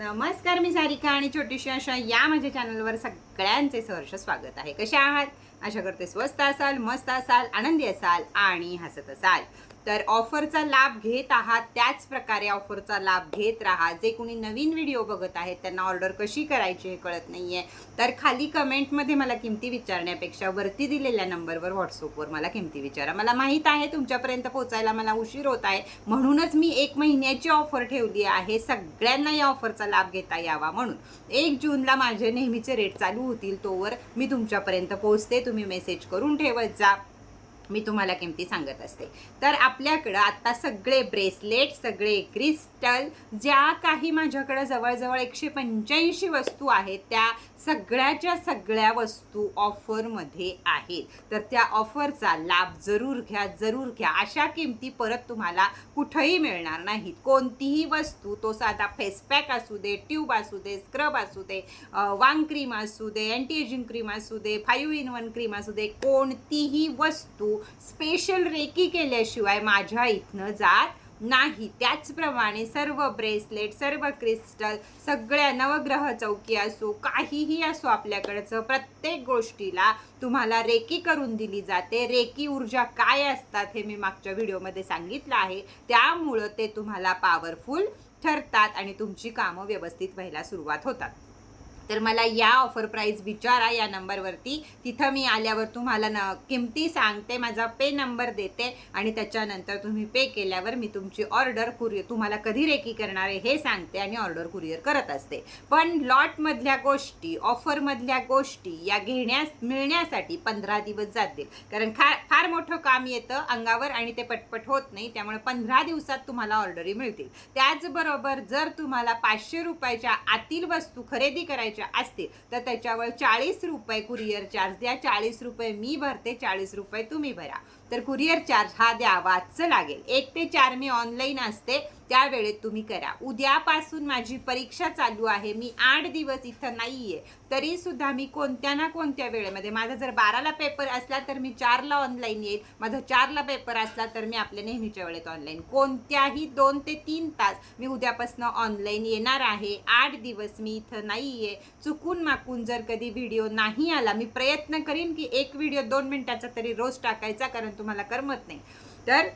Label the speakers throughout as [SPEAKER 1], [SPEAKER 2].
[SPEAKER 1] नमस्कार मी सारिका आणि छोटीशी अशा या माझ्या चॅनलवर सगळ्यांचे सहर्ष स्वागत आहे. कसे आहात? आशा करते स्वस्त असाल मस्त असाल आनंदी असाल आणि हसत असाल. तर ऑफरचा लाभ घेत आहात त्याच प्रकारे ऑफरचा लाभ घेत राहा. जे कोणी नवीन व्हिडिओ बघत आहेत त्यांना ऑर्डर कशी करायची हे कळत नाही आहे तर खाली कमेंटमध्ये मला किमती विचारण्यापेक्षा वरती दिलेल्या नंबरवर व्हॉट्सअपवर मला किमती विचारा. मला माहीत आहे तुमच्यापर्यंत पोहोचायला मला उशीर होत आहे. म्हणूनच मी एक महिन्याची ऑफर ठेवली आहे सगळ्यांना या ऑफरचा लाभ घेता यावा म्हणून. एक जूनला माझे नेहमीचे रेट चालू होतील तोवर मी तुमच्यापर्यंत पोहोचते. तुम्ही मेसेज करून ठेवत जा. मी तुम्हाला किमती सांगत असते. तर आपल्याकडं आत्ता सगळे ब्रेसलेट सगळे क्रिस्टल ज्या काही माझ्याकडं जवळजवळ एकशे पंच्याऐंशी वस्तू आहेत त्या सगळ्याच्या सगळ्या वस्तू ऑफरमध्ये आहेत. तर त्या ऑफरचा लाभ जरूर घ्या जरूर घ्या. अशा किमती परत तुम्हाला कुठंही मिळणार नाहीत. कोणतीही वस्तू तो साधा फेसपॅक असू दे ट्यूब असू दे स्क्रब असू दे वांग क्रीम असू दे अँटी एजिंग क्रीम असू दे फाईव्ह इन वन क्रीम असू दे कोणतीही वस्तू स्पेशल रेकी केल्याशिवाय माझ्या इथनं जात नाही. त्याचप्रमाणे सर्व ब्रेसलेट सर्व क्रिस्टल सगळ्या नवग्रह चौकी असो काहीही असो आपल्याकडचं प्रत्येक गोष्टीला तुम्हाला रेकी करून दिली जाते. रेकी ऊर्जा काय असतात हे मी मागच्या व्हिडिओमध्ये सांगितलं आहे. त्यामुळं ते तुम्हाला पॉवरफुल ठरतात आणि तुमची कामं व्यवस्थित व्हायला सुरुवात होतात. तर मला या ऑफर प्राईस विचारा या नंबरवरती. तिथं मी आल्यावर तुम्हाला न किमती सांगते माझा पे नंबर देते आणि त्याच्यानंतर तुम्ही पे केल्यावर मी तुमची ऑर्डर कुरिअर तुम्हाला कधी रेकी करणार आहे हे सांगते आणि ऑर्डर कुरिअर करत असते. पण लॉटमधल्या गोष्टी ऑफरमधल्या गोष्टी या घेण्यास मिळण्यासाठी पंधरा दिवस जातील. कारण खा फार मोठं काम येतं अंगावर आणि ते पटपट होत नाही त्यामुळे पंधरा दिवसात तुम्हाला ऑर्डरी मिळतील. त्याचबरोबर जर तुम्हाला पाचशे रुपयाच्या आतील वस्तू खरेदी करायच्या असतील तर त्याच्यावर चाळीस रुपये कुरिअर चार्ज द्या. चाळीस रुपये मी भरते चाळीस रुपये तुम्ही भरा. तर कुरिअर चार्ज हा द्यावाच लागेल. एक ते चार मी ऑनलाईन असते. त्या वेळेत तुम्ही करा. उद्यापासून माझी परीक्षा चालू आहे. मी आठ दिवस इथं नाही तरी सुद्धा मी कोणत्या ना कोणत्या वेळेमध्ये माझा जर बाराला पेपर असला तर मी चारला ऑनलाईन येईल. माझा चारला पेपर असला तर मी आपल्या नेहमीच्या वेळेत ऑनलाईन कोणत्याही दोन ते तीन तास मी उद्यापासून ऑनलाईन येणार आहे. आठ दिवस मी इथं नाही आहे चुकून माकून जर कधी व्हिडिओ नाही आला मी प्रयत्न करीन की एक व्हिडिओ दोन मिनटाचा तरी रोज टाकायचा कारण तुम्हाला करमत नाही. तर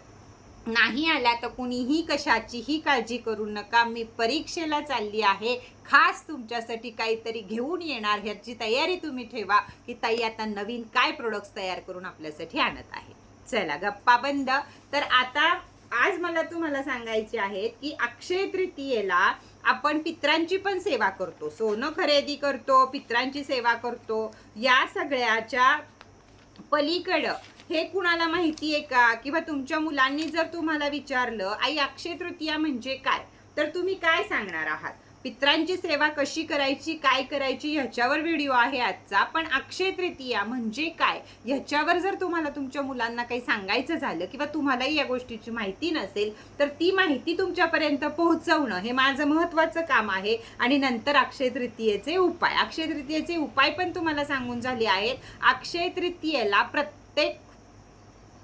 [SPEAKER 1] नाही आल्या तर कुणीही कशाचीही काळजी करू नका. मी परीक्षेला चालली आहे. खास तुमच्यासाठी काहीतरी घेऊन येणार ह्याची तयारी तुम्ही ठेवा की ताई आता नवीन काय प्रोडक्ट्स तयार करून आपल्यासाठी आणत आहे. चला गप्पा बंद. तर आता आज मला तुम्हाला सांगायचे आहे की अक्षय तृतीयेला आपण पित्रांची पण सेवा करतो. सोनं खरेदी करतो पित्रांची सेवा करतो. या सगळ्याच्या पलीकडं हे कुणाला माहिती आहे का? किंवा तुमच्या मुलांनी जर तुम्हाला विचारलं आई अक्षय तृतीया म्हणजे काय? तर तुम्ही काय सांगणार आहात? पित्रांची सेवा कशी करायची काय करायची ह्याच्यावर व्हिडिओ आहे आजचा. पण अक्षय तृतीया म्हणजे काय? ह्याच्यावर जर तुम्हाला तुमच्या मुलांना काही सांगायचं झालं किंवा तुम्हालाही या गोष्टीची माहिती नसेल तर ती माहिती तुमच्यापर्यंत पोहोचवणं हे माझं महत्त्वाचं काम आहे. आणि नंतर अक्षय तृतीयेचे उपाय. अक्षय तृतीयेचे उपाय पण तुम्हाला सांगून झाले आहेत. अक्षय तृतीयेला प्रत्येक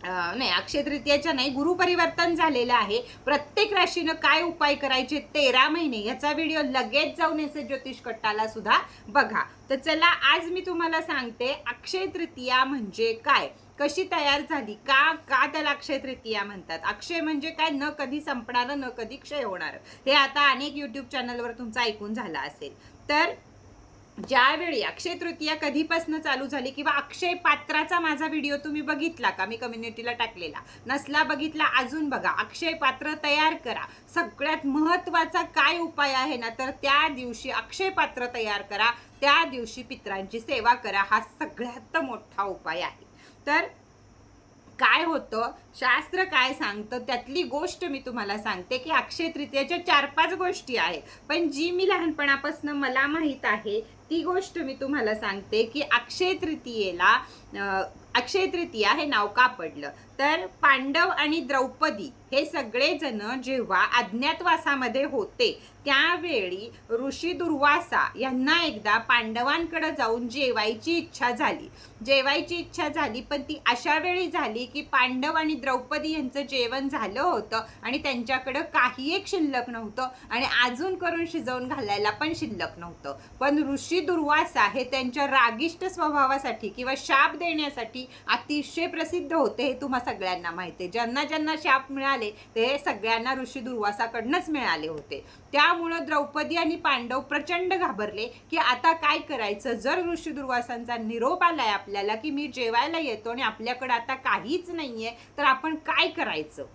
[SPEAKER 1] नाही अक्षय तृतीयाच्या नाही गुरुपरिवर्तन झालेलं आहे. प्रत्येक राशीनं काय उपाय करायचे तेरा महिने याचा व्हिडिओ लगेच जाऊन एस ज्योतिष कट्टाला सुद्धा बघा. तर चला आज मी तुम्हाला सांगते अक्षय तृतीया म्हणजे काय? कशी तयार झाली? का का त्याला अक्षय तृतीया म्हणतात? अक्षय म्हणजे काय? न कधी संपणारं न कधी क्षय होणार. हे आता अनेक यूट्यूब चॅनलवर तुमचं ऐकून झालं असेल. तर ज्यावेळी अक्षय तृतीया कधीपासून चालू झाली किंवा अक्षय पात्राचा माझा व्हिडिओ तुम्ही बघितला का? मी कम्युनिटीला टाकलेला. नसला बघितला अजून बघा. अक्षय पात्र तयार करा. सगळ्यात महत्त्वाचा काय उपाय आहे ना तर त्या दिवशी अक्षय पात्र तयार करा. त्या दिवशी पित्रांची सेवा करा. हा सगळ्यात मोठा उपाय आहे. तर काय होतं? शास्त्र काय सांगतं? त्यातली गोष्ट मी तुम्हाला सांगते की अक्षय तृतीयाच्या चार पाच गोष्टी आहेत. पण जी मी लहानपणापासून मला माहीत आहे ती गोष्ट मी तुम्हाला सांगते की अक्षय तृतीयेला अक्षय तृतीया हे नाव का पडलं? तर पांडव आणि द्रौपदी हे सगळेजण जेव्हा अज्ञातवासामध्ये होते त्यावेळी ऋषी दुर्वासा यांना एकदा पांडवांकडे जाऊन जेवायची इच्छा झाली. जेवायची इच्छा झाली पण ती अशा वेळी झाली की पांडव आणि द्रौपदी यांचं जेवण झालं होतं आणि त्यांच्याकडं काही एक शिल्लक नव्हतं आणि अजून करून शिजवून घालायला पण शिल्लक नव्हतं. पण ऋषी दुर्वासा हे त्यांच्या रागिष्ट स्वभावासाठी किंवा शाप देण्यासाठी अतिशय प्रसिद्ध होते हे तुम्हा सगळ्यांना माहिती आहे. ज्यांना ज्यांना शाप मिळाले ते सगळ्यांना ऋषी दुर्वासाकडनंच मिळाले होते. त्यामुळं द्रौपदी आणि पांडव प्रचंड घाबरले की आता काय करायचं? जर ऋषी दुर्वासांचा निरोप आलाय आपल्याला की मी जेवायला येतो आणि आपल्याकडे आता काहीच नाहीये तर आपण काय करायचं?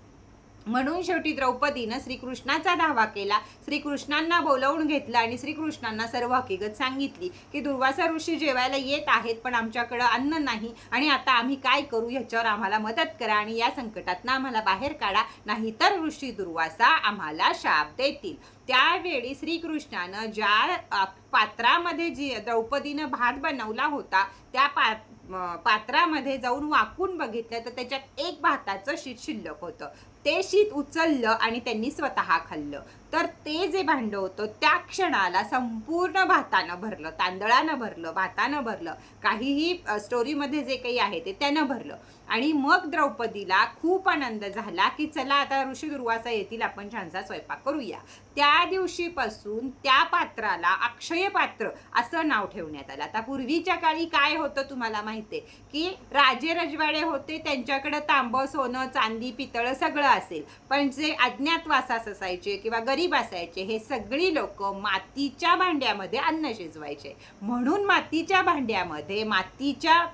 [SPEAKER 1] म्हणून शेवटी द्रौपदीनं श्रीकृष्णाचा धावा केला. श्रीकृष्णांना बोलावून घेतलं आणि श्रीकृष्णांना सर्व हकीकत सांगितली की दुर्वासा ऋषी जेवायला येत आहेत पण आमच्याकडं अन्न नाही आणि आता आम्ही काय करू ह्याच्यावर आम्हाला मदत करा आणि या संकटातनं आम्हाला बाहेर काढा नाहीतर ऋषी दुर्वासा आम्हाला शाप देतील. त्यावेळी श्रीकृष्णानं ज्या पात्रामध्ये जी द्रौपदीनं भात बनवला होता त्या पा पात्रामध्ये जाऊन वाकून बघितलं तर त्याच्यात एक भाताचं शीत शिल्लक होतं. ते शीत उचललं आणि त्यांनी स्वतः खाल्लं. तर ते जे भांडं होतं त्या क्षणाला संपूर्ण भातानं भरलं तांदळानं भरलं भातानं भरलं काहीही स्टोरीमध्ये जे काही आहे ते त्यानं भरलं. आणि मग द्रौपदीला खूप आनंद झाला की चला आता ऋषी दुर्वासा येतील आपण छानसा स्वयंपाक करूया. त्या दिवशीपासून त्या पात्राला अक्षय पात्र असं नाव ठेवण्यात आलं. आता पूर्वीच्या काळी काय होतं तुम्हाला माहिती आहे की राजे रजवाडे होते त्यांच्याकडे तांबं सोनं चांदी पितळ सगळं असेल. पण जे अज्ञातवासास असायचे किंवा गरीब असायचे हे सगळी लोक मातीच्या भांड्यामध्ये अन्न शिजवायचे. म्हणून मातीच्या भांड्यामध्ये मातीच्या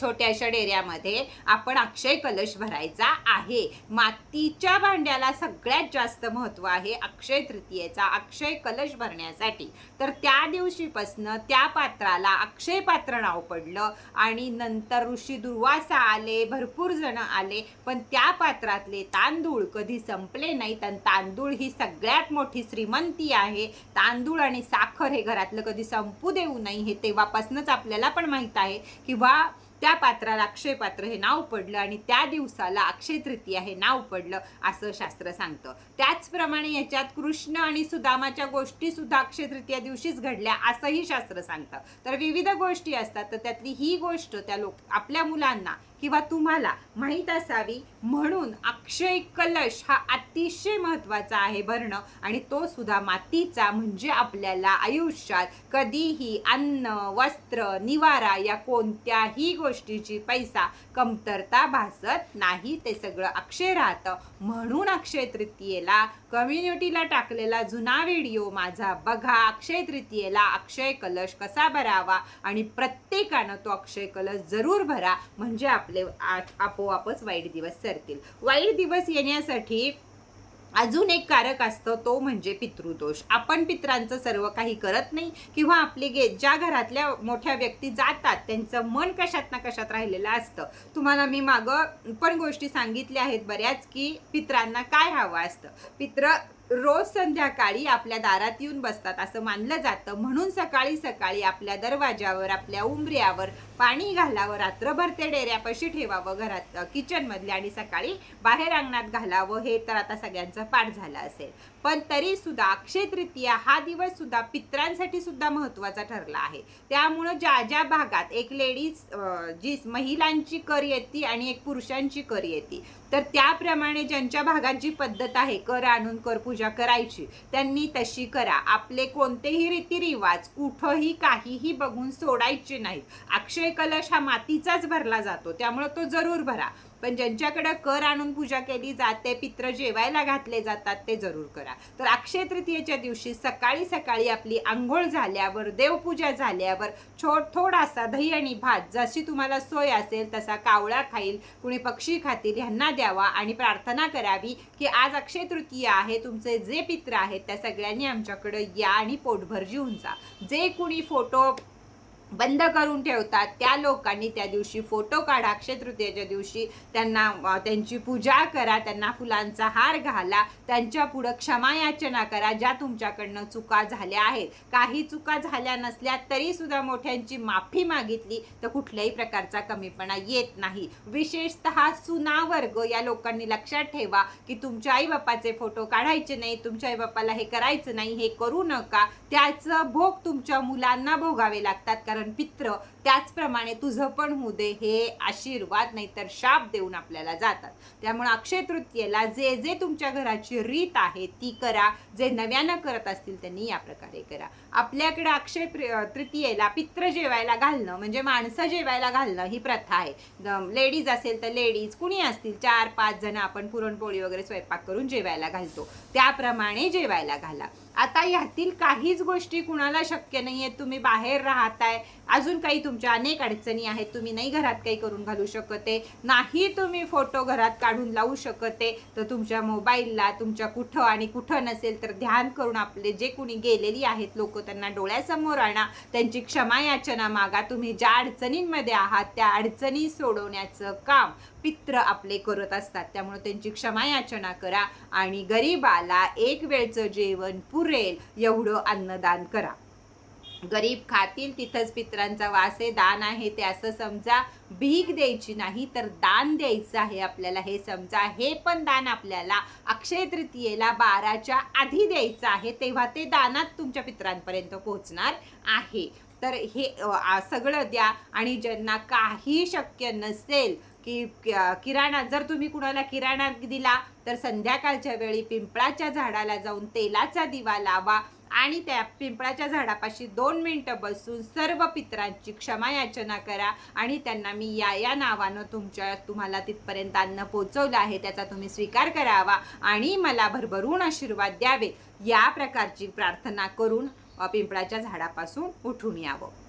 [SPEAKER 1] छोट्याशा डेऱ्यामध्ये आपण अक्षय कलश भरायचा आहे. मातीच्या भांड्याला सगळ्यात जास्त महत्त्व आहे अक्षय तृतीयेचा अक्षय कलश भरण्यासाठी. तर त्या दिवशीपासनं त्या पात्राला अक्षय पात्र नाव पडलं आणि नंतर ऋषी दुर्वासा आले भरपूर जण आले पण त्या पात्रातले तांदूळ कधी संपले नाही तर तांदूळ ही सगळ्यात मोठी श्रीमंती आहे. तांदूळ आणि साखर हे घरातलं कधी संपू देऊ नाही हे तेव्हापासूनच आपल्याला पण माहीत आहे. किंवा त्या पात्राला अक्षय पात्र हे नाव पडलं आणि त्या दिवसाला अक्षय तृतीया हे नाव पडलं असं शास्त्र सांगतं. त्याचप्रमाणे याच्यात कृष्ण आणि सुदामाच्या गोष्टी सुद्धा अक्षय तृतीया दिवशीच घडल्या असंही शास्त्र सांगतं. तर विविध गोष्टी असतात तर त्यातली ही गोष्ट त्या लोक आपल्या मुलांना किंवा तुम्हाला माहीत असावी म्हणून अक्षय कलश हा अतिशय महत्त्वाचा आहे भरणं. आणि तो सुद्धा मातीचा म्हणजे आपल्याला आयुष्यात कधीही अन्न वस्त्र निवारा या कोणत्याही गोष्टीची पैसा कमतरता भासत नाही. ते सगळं अक्षय राहतं. म्हणून अक्षय तृतीयेला कम्युनिटीला टाकलेला जुना व्हिडिओ माझा. बघा अक्षय तृतीयेला अक्षय कलश कसा भरावा? आणि प्रत्येकानं तो अक्षय कलश जरूर भरा. म्हणजे आपले आपोआपच वाईट दिवस सरतील. वाईट दिवस येण्यासाठी अजून एक कारक असतं तो म्हणजे पितृदोष. आपण पित्रांचं सर्व काही करत नाही किंवा आपली गे ज्या घरातल्या मोठ्या व्यक्ती जातात त्यांचं मन कशात ना कशात राहिलेलं असतं. तुम्हाला मी मागं पण गोष्टी सांगितल्या आहेत बऱ्याच की पित्रांना काय हवं असतं? पित्र रोज संध्याकाळी आपल्या दारात येऊन बसतात असं मानलं जातं. म्हणून सकाळी सकाळी आपल्या दरवाजावर आपल्या उंबऱ्यावर पाणी घालावं रात्रभर ते डेऱ्यापाशी ठेवावं घरात किचनमधल्या आणि सकाळी बाहेर अंगणात घालावं हे तर आता सगळ्यांचं पाठ झालं असेल. पण तरी सुद्धा अक्षय तृतीया हा दिवस सुद्धा पित्रांसाठी सुद्धा महत्त्वाचा ठरला आहे. त्यामुळं ज्या ज्या भागात एक लेडीज जी महिलांची कर येते आणि एक पुरुषांची कर येते तर त्याप्रमाणे ज्यांच्या भागात जी पद्धत आहे कर आणून कर पूजा करायची त्यांनी तशी करा. आपले कोणतेही रीतिरिवाज कुठंही काहीही बघून सोडायचे नाहीत. अक्षय कलश हा मातीचाच भरला जातो त्यामुळे तो जरूर भरा. पण ज्यांच्याकडं कर आणून पूजा केली जाते पित्र जेवायला घातले जातात ते जरूर करा. तर अक्षय तृतीयेच्या दिवशी सकाळी सकाळी आपली आंघोळ झाल्यावर देवपूजा झाल्यावर छोट थोडासा दही आणि भात जशी तुम्हाला सोय असेल तसा कावळा खाईल कुणी पक्षी खातील ह्यांना द्यावा आणि प्रार्थना करावी की आज अक्षय तृतीय आहे तुमचे जे पित्र आहेत त्या सगळ्यांनी आमच्याकडे या आणि पोटभर जिवून जा. जे कुणी फोटो बंद करून ठेवतात. त्या लोकांनी त्या दिवशी फोटो काढा. अक्षय तृतीयेच्या दिवशी त्यांना त्यांची पूजा करा. त्यांना फुलांचा हार घाला. त्यांच्या पुढं क्षमायाचना करा ज्या तुमच्याकडनं चुका झाल्या आहेत. काही चुका झाल्या नसल्या तरी सुद्धा मोठ्यांची माफी मागितली तर कुठल्याही प्रकारचा कमीपणा येत नाही. विशेषतः सुनावर्ग या लोकांनी लक्षात ठेवा की तुमच्या आईबापाचे फोटो काढायचे नाही तुमच्या आई बापाला हे करायचं नाही हे करू नका. त्याचं भोग तुमच्या मुलांना भोगावे लागतात. कारण पित्र त्याचप्रमाणे तुझं पण होऊ दे हे आशीर्वाद नाही तर शाप देऊन आपल्याला जातात. त्यामुळे अक्षय तृतीयेला जे जे तुमच्या घराची रीत आहे ती करा. जे नव्यानं करत असतील त्यांनी या प्रकारे करा. आपल्याकडे अक्षय तृतीयेला पित्र जेवायला घालणं म्हणजे माणसं जेवायला घालणं ही प्रथा आहे. लेडीज असेल तर लेडीज कुणी असतील चार पाच जण आपण पुरणपोळी वगैरे स्वयंपाक करून जेवायला घालतो. त्याप्रमाणे जेवायला घाला. आता यातील काहीच गोष्टी कुणाला शक्य नाही आहेत तुम्ही बाहेर राहताय अजून काही तुमच्या अनेक अडचणी आहेत तुम्ही नाही घरात काही करून घालू शकते नाही तुम्ही फोटो घरात काढून लावू शकते तर तुमच्या मोबाईलला तुमच्या कुठं आणि कुठं नसेल तर ध्यान करून आपले जे कुणी गेलेली आहेत लोक त्यांना डोळ्यासमोर आणा त्यांची क्षमा याचना मागा तुम्ही ज्या अडचणींमध्ये आहात त्या अडचणी सोडवण्याचं काम पित्र आपले करत असतात त्यामुळे त्यांची क्षमा याचना करा आणि गरीबाला एक वेळचं जेवण पुरेल एवढं अन्नदान करा. गरीब खातील तिथंच पित्रांचा वास आहे दान आहे ते असं समजा. भीक द्यायची नाही तर दान द्यायचं आहे आपल्याला हे समजा. हे पण दान आपल्याला अक्षय तृतीयेला बाराच्या आधी द्यायचं आहे तेव्हा ते दानात तुमच्या पित्रांपर्यंत पोहोचणार आहे. तर हे सगळं द्या. आणि ज्यांना काही शक्य नसेल की किराणा जर तुम्ही कुणाला किराणा दिला तर संध्याकाळच्या वेळी पिंपळाच्या झाडाला जाऊन तेलाचा दिवा लावा. आणि त्या पिंपळाच्या झाडापाशी दोन मिनटं बसून सर्व पित्रांची क्षमा याचना करा आणि त्यांना मी या या नावानं तुमच्या तुम्हाला तिथपर्यंत अन्न पोचवलं आहे त्याचा तुम्ही स्वीकार करावा आणि मला भरभरून आशीर्वाद द्यावे या प्रकारची प्रार्थना करून पिंपळाच्या झाडापासून उठून यावं.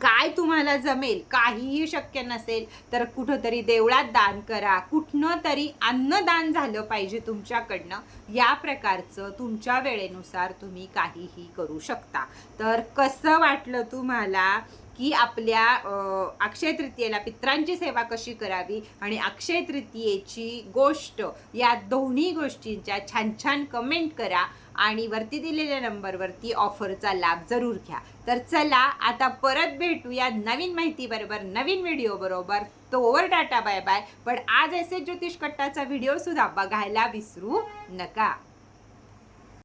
[SPEAKER 1] काय तुम्हाला जमेल काहीही शक्य नसेल तर कुठंतरी देवळात दान करा. कुठनं तरी अन्नदान झालं पाहिजे तुमच्याकडनं. या प्रकारचं तुमच्या वेळेनुसार तुम्ही काहीही करू शकता. तर कसं वाटलं तुम्हाला? की आपल्या अक्षय तृतीयेला पित्रांची सेवा कशी करावी आणि अक्षय तृतीयेची गोष्ट या दोन्ही गोष्टींच्या छान छान कमेंट करा आणि वरती दिलेल्या नंबरवरती ऑफरचा लाभ जरूर घ्या. तर चला आता परत भेटूया नवीन माहितीबरोबर नवीन व्हिडिओबरोबर तो तोवर टाटा बाय बाय पण आज असे ज्योतिष कट्टाचा व्हिडिओसुद्धा बघायला विसरू नका.